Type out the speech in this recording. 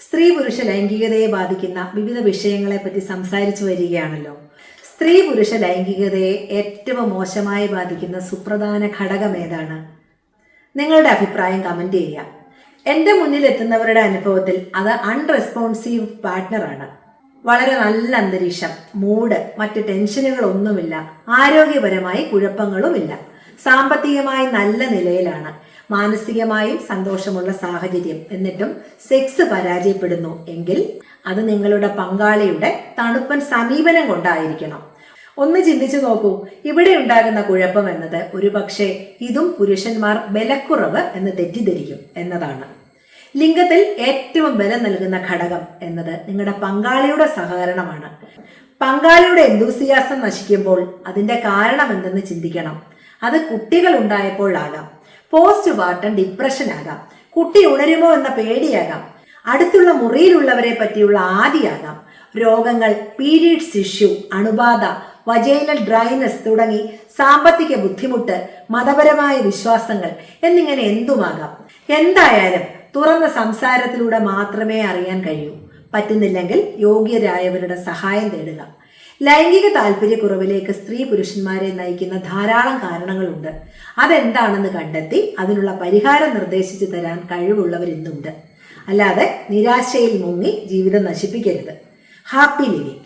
സ്ത്രീ പുരുഷ ലൈംഗികതയെ ബാധിക്കുന്ന വിവിധ വിഷയങ്ങളെ പറ്റി സംസാരിച്ചു വരികയാണല്ലോ. സ്ത്രീ പുരുഷ ലൈംഗികതയെ ഏറ്റവും മോശമായി ബാധിക്കുന്ന സുപ്രധാന ഘടകം ഏതാണ്? നിങ്ങളുടെ അഭിപ്രായം കമന്റ് ചെയ്യുക. എന്റെ മുന്നിൽ എത്തുന്നവരുടെ അനുഭവത്തിൽ അത് അൺറെസ്പോൺസീവ് പാർട്ട്ണറാണ് വളരെ നല്ല അന്തരീക്ഷം മൂഡ് മറ്റ് ടെൻഷനുകളൊന്നുമില്ല ആരോഗ്യപരമായി കുഴപ്പങ്ങളുമില്ല. സാമ്പത്തികമായി നല്ല നിലയിലാണ്. മാനസികമായും സന്തോഷമുള്ള സാഹചര്യം. എന്നിട്ടും സെക്സ് പരാജയപ്പെടുന്നു എങ്കിൽ അത് നിങ്ങളുടെ പങ്കാളിയുടെ തണുപ്പൻ സമീപനം കൊണ്ടായിരിക്കണം. ഒന്ന് ചിന്തിച്ചു നോക്കൂ. ഇവിടെ ഉണ്ടാകുന്ന കുഴപ്പം എന്നത് ഒരുപക്ഷെ ഇതും പുരുഷന്മാർ ബലക്കുറവ് എന്ന് തെറ്റിദ്ധരിക്കും എന്നതാണ്. ലിംഗത്തിൽ ഏറ്റവും ബലം നൽകുന്ന ഘടകം എന്നത് നിങ്ങളുടെ പങ്കാളിയുടെ സഹകരണമാണ്. പങ്കാളിയുടെ എന്തൂസിയാസം നശിക്കുമ്പോൾ അതിന്റെ കാരണം എന്തെന്ന് ചിന്തിക്കണം. അത് കുട്ടികൾ ഉണ്ടായപ്പോഴാകാം. പോസ്റ്റ് പാർട്ടം ഡിപ്രഷൻ ആകാം. കുട്ടി ഉണരുമോ എന്ന പേടിയാകാം. അടുത്തുള്ള മുറിയിലുള്ളവരെ പറ്റിയുള്ള ആദിയാകാം. രോഗങ്ങൾ പീരീഡ്സ് ഇഷ്യൂ അണുബാധ വജൈനൽ ഡ്രൈനസ് തുടങ്ങി സാമ്പത്തിക ബുദ്ധിമുട്ട് മതപരമായ വിശ്വാസങ്ങൾ എന്നിങ്ങനെ എന്തുമാകാം? എന്തായാലും തുറന്ന സംസാരത്തിലൂടെ മാത്രമേ അറിയാൻ കഴിയൂ. പറ്റുന്നില്ലെങ്കിൽ യോഗ്യരായവരുടെ സഹായം തേടുക. ലൈംഗിക താല്പര്യക്കുറവിലേക്ക് സ്ത്രീ പുരുഷന്മാരെ നയിക്കുന്ന ധാരാളം കാരണങ്ങളുണ്ട്. അതെന്താണെന്ന് കണ്ടെത്തി അതിനുള്ള പരിഹാരം നിർദ്ദേശിച്ചു തരാൻ കഴിവുള്ളവരിന്നുണ്ട് അല്ലാതെ നിരാശയിൽ മുങ്ങി ജീവിതം നശിപ്പിക്കരുത്. Happy living.